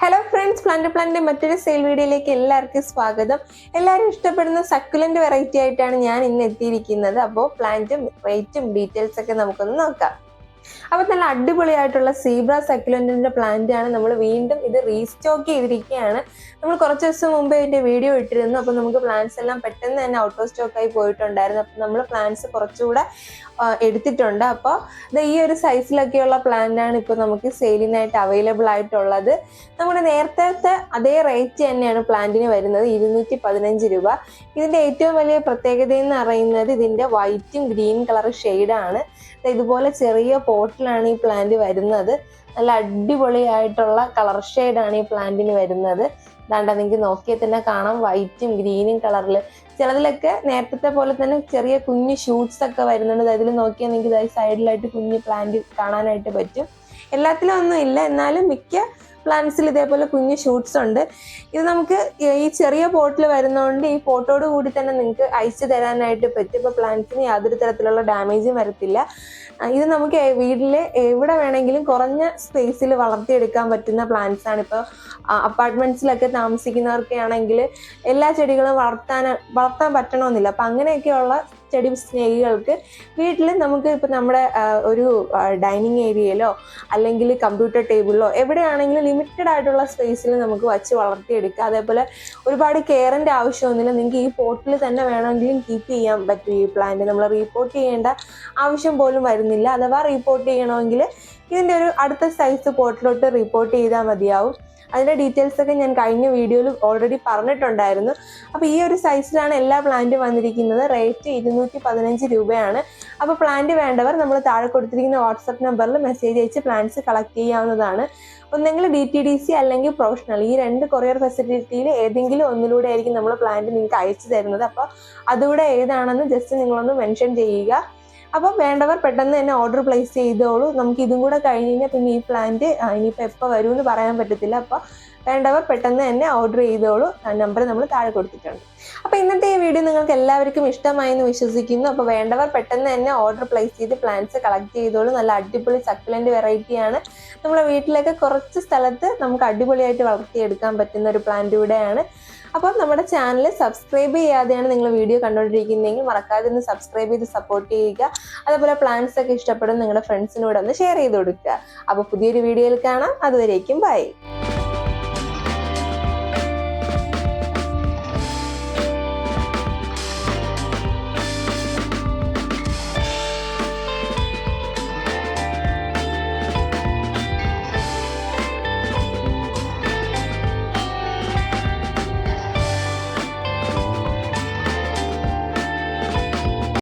Hello friends plant പ്ലാന്റിന്റെ മറ്റൊരു sale വീഡിയോയിലേക്ക് എല്ലാവർക്കും സ്വാഗതം. എല്ലാവരും ഇഷ്ടപ്പെടുന്ന സക്കുലന്റ് വെറൈറ്റി ആയിട്ടാണ് ഞാൻ ഇന്ന് എത്തിയിരിക്കുന്നത്. അപ്പോൾ പ്ലാന്റും റേറ്റും ഡീറ്റെയിൽസ് ഒക്കെ നമുക്കൊന്ന് നോക്കാം. അപ്പോൾ നല്ല അടിപൊളിയായിട്ടുള്ള സീബ്ര സക്കുലന്റിന്റെ പ്ലാന്റ് ആണ് നമ്മൾ വീണ്ടും ഇത് റീസ്റ്റോക്ക് ചെയ്തിരിക്കുകയാണ്. നമ്മൾ കുറച്ച് ദിവസം മുമ്പ് ഇതിന്റെ വീഡിയോ ഇട്ടിരുന്നു. അപ്പോൾ നമുക്ക് പ്ലാന്റ്സ് എല്ലാം പെട്ടെന്ന് തന്നെ ഔട്ട് ഓഫ് സ്റ്റോക്ക് ആയി പോയിട്ടുണ്ടായിരുന്നു. അപ്പോൾ നമ്മൾ പ്ലാന്റ്സ് കുറച്ചുകൂടെ എടുത്തിട്ടുണ്ട്. അപ്പോൾ ഇത് ഈ ഒരു സൈസിലൊക്കെയുള്ള പ്ലാന്റ് ആണ് ഇപ്പോൾ നമുക്ക് സെയിലിനായിട്ട് അവൈലബിൾ ആയിട്ടുള്ളത്. നമ്മുടെ നേരത്തെ അതേ റേറ്റ് തന്നെയാണ് പ്ലാന്റിന് വരുന്നത്. ഇരുന്നൂറ്റി പതിനഞ്ച് രൂപ. ഇതിന്റെ ഏറ്റവും വലിയ പ്രത്യേകത എന്ന് പറയുന്നത് ഇതിന്റെ വൈറ്റും ഗ്രീൻ കളർ ഷെയ്ഡാണ് ഇതുപോലെ ചെറിയ പോട്ടിലാണ് ഈ പ്ലാന്റ് വരുന്നത്. നല്ല അടിപൊളിയായിട്ടുള്ള കളർ ആണ് ഈ പ്ലാന്റിന് വരുന്നത്. ദാണ്ട നിങ്ങൾക്ക് നോക്കിയാൽ തന്നെ കാണാം. വൈറ്റും ഗ്രീനും കളറിൽ ചിലതിലൊക്കെ നേരത്തെ പോലെ തന്നെ ചെറിയ കുഞ്ഞു ഷൂട്ട്സ് ഒക്കെ വരുന്നുണ്ട്. അതിൽ നോക്കിയാൽ നിങ്ങൾക്ക് സൈഡിലായിട്ട് കുഞ്ഞു പ്ലാന്റ് കാണാനായിട്ട് പറ്റും. എല്ലാത്തിലും ഒന്നും ഇല്ല. എന്നാലും മിക്ക പ്ലാന്റ്സിൽ ഇതേപോലെ കുഞ്ഞു ഷൂട്ട്സ് ഉണ്ട്. ഇത് നമുക്ക് ഈ ചെറിയ പോട്ടിൽ വരുന്നതുകൊണ്ട് ഈ പോട്ടോട് കൂടി തന്നെ നിങ്ങൾക്ക് അയച്ചു തരാനായിട്ട് പറ്റും. ഇപ്പോൾ പ്ലാന്റ്സിന് യാതൊരു തരത്തിലുള്ള ഡാമേജും വരത്തില്ല. ഇത് നമുക്ക് വീട്ടിൽ എവിടെ വേണമെങ്കിലും കുറഞ്ഞ സ്പേസിൽ വളർത്തിയെടുക്കാൻ പറ്റുന്ന പ്ലാന്റ്സ് ആണ്. ഇപ്പോൾ അപ്പാർട്ട്മെന്റ്സിലൊക്കെ താമസിക്കുന്നവർക്കാണെങ്കിൽ എല്ലാ ചെടികളും വളർത്താൻ വളർത്താൻ പറ്റണമെന്നില്ല അപ്പം അങ്ങനെയൊക്കെയുള്ള ചെടി സ്നേഹികൾക്ക് വീട്ടിൽ നമുക്ക് ഇപ്പം നമ്മുടെ ഒരു ഡൈനിങ് ഏരിയയിലോ അല്ലെങ്കിൽ കമ്പ്യൂട്ടർ ടേബിളിലോ എവിടെയാണെങ്കിലും ലിമിറ്റഡ് ആയിട്ടുള്ള സ്പേസിൽ നമുക്ക് വച്ച് വളർത്തിയെടുക്കുക. അതേപോലെ ഒരുപാട് കെയറിന്റെ ആവശ്യമൊന്നുമില്ല നിങ്ങൾക്ക് ഈ പോട്ടിൽ തന്നെ വേണമെങ്കിലും കീപ്പ് ചെയ്യാൻ പറ്റും ഈ പ്ലാന്റ് നമ്മൾ റീപോർട്ട് ചെയ്യേണ്ട ആവശ്യം പോലും വരുന്നില്ല. അഥവാ റീപോർട്ട് ചെയ്യണമെങ്കിൽ ഇതിന്റെ ഒരു അടുത്ത സൈസ് പോട്ടിലോട്ട് റിപ്പോർട്ട് ചെയ്താൽ മതിയാവും. അതിന്റെ ഡീറ്റെയിൽസ് ഒക്കെ ഞാൻ കഴിഞ്ഞ വീഡിയോയിൽ ഓൾറെഡി പറഞ്ഞിട്ടുണ്ടായിരുന്നു. അപ്പോൾ ഈ ഒരു സൈസിലാണ് എല്ലാ പ്ലാന്റും വന്നിരിക്കുന്നത്. റേറ്റ് ഇരുന്നൂറ്റി പതിനഞ്ച് രൂപയാണ്. അപ്പോൾ പ്ലാന്റ് വേണ്ടവർ നമ്മൾ താഴെ കൊടുത്തിരിക്കുന്ന വാട്സപ്പ് നമ്പറിൽ മെസ്സേജ് അയച്ച് പ്ലാന്റ്സ് കളക്ട് ചെയ്യാവുന്നതാണ്. ഒന്നെങ്കിൽ ഡി ടി ഡി സി അല്ലെങ്കിൽ പ്രൊഫഷണൽ ഈ രണ്ട് കൊറിയർ ഫെസിലിറ്റിയിൽ ഏതെങ്കിലും ഒന്നിലൂടെ ആയിരിക്കും നമ്മൾ പ്ലാന്റ് നിങ്ങൾക്ക് അയച്ചു തരുന്നത്. അപ്പോൾ അതുകൂടെ ഏതാണെന്ന് ജസ്റ്റ് നിങ്ങളൊന്ന് മെൻഷൻ ചെയ്യുക. അപ്പോൾ വേണ്ടവർ പെട്ടെന്ന് തന്നെ ഓർഡർ പ്ലേസ് ചെയ്തോളൂ. നമുക്ക് ഇതും കൂടെ കഴിഞ്ഞ് കഴിഞ്ഞാൽ പിന്നെ ഈ പ്ലാന്റ് ഇനിയിപ്പോൾ എപ്പോൾ വരുമെന്ന് പറയാൻ പറ്റത്തില്ല. അപ്പോൾ വേണ്ടവർ പെട്ടെന്ന് തന്നെ ഓർഡർ ചെയ്തോളൂ. നമ്പർ നമ്മൾ താഴെ കൊടുത്തിട്ടുണ്ട്. അപ്പോൾ ഇന്നത്തെ ഈ വീഡിയോ നിങ്ങൾക്ക് എല്ലാവർക്കും ഇഷ്ടമായി എന്ന് വിശ്വസിക്കുന്നു. അപ്പോൾ വേണ്ടവർ പെട്ടെന്ന് തന്നെ ഓർഡർ പ്ലേസ് ചെയ്ത് പ്ലാന്റ്സ് കളക്ട് ചെയ്തോളൂ. നല്ല അടിപൊളി സക്കുലന്റ് വെറൈറ്റിയാണ് നമ്മുടെ വീട്ടിലൊക്കെ കുറച്ച് സ്ഥലത്ത് നമുക്ക് അടിപൊളിയായിട്ട് വളർത്തിയെടുക്കാൻ പറ്റുന്ന ഒരു പ്ലാന്റ് കൂടെയാണ് അപ്പം നമ്മുടെ ചാനൽ സബ്സ്ക്രൈബ് ചെയ്യാതെയാണ് നിങ്ങൾ വീഡിയോ കണ്ടുകൊണ്ടിരിക്കുന്നതെങ്കിൽ മറക്കാതെ ഒന്ന് സബ്സ്ക്രൈബ് ചെയ്ത് സപ്പോർട്ട് ചെയ്യുക. അതുപോലെ പ്ലാൻസ് ഒക്കെ ഇഷ്ടപ്പെടുന്ന നിങ്ങളുടെ ഫ്രണ്ട്സിനോട് ഒന്ന് ഷെയർ ചെയ്ത് കൊടുക്കുക. അപ്പോൾ പുതിയൊരു വീഡിയോയിൽ കാണാം. അതുവരേക്കും ബൈ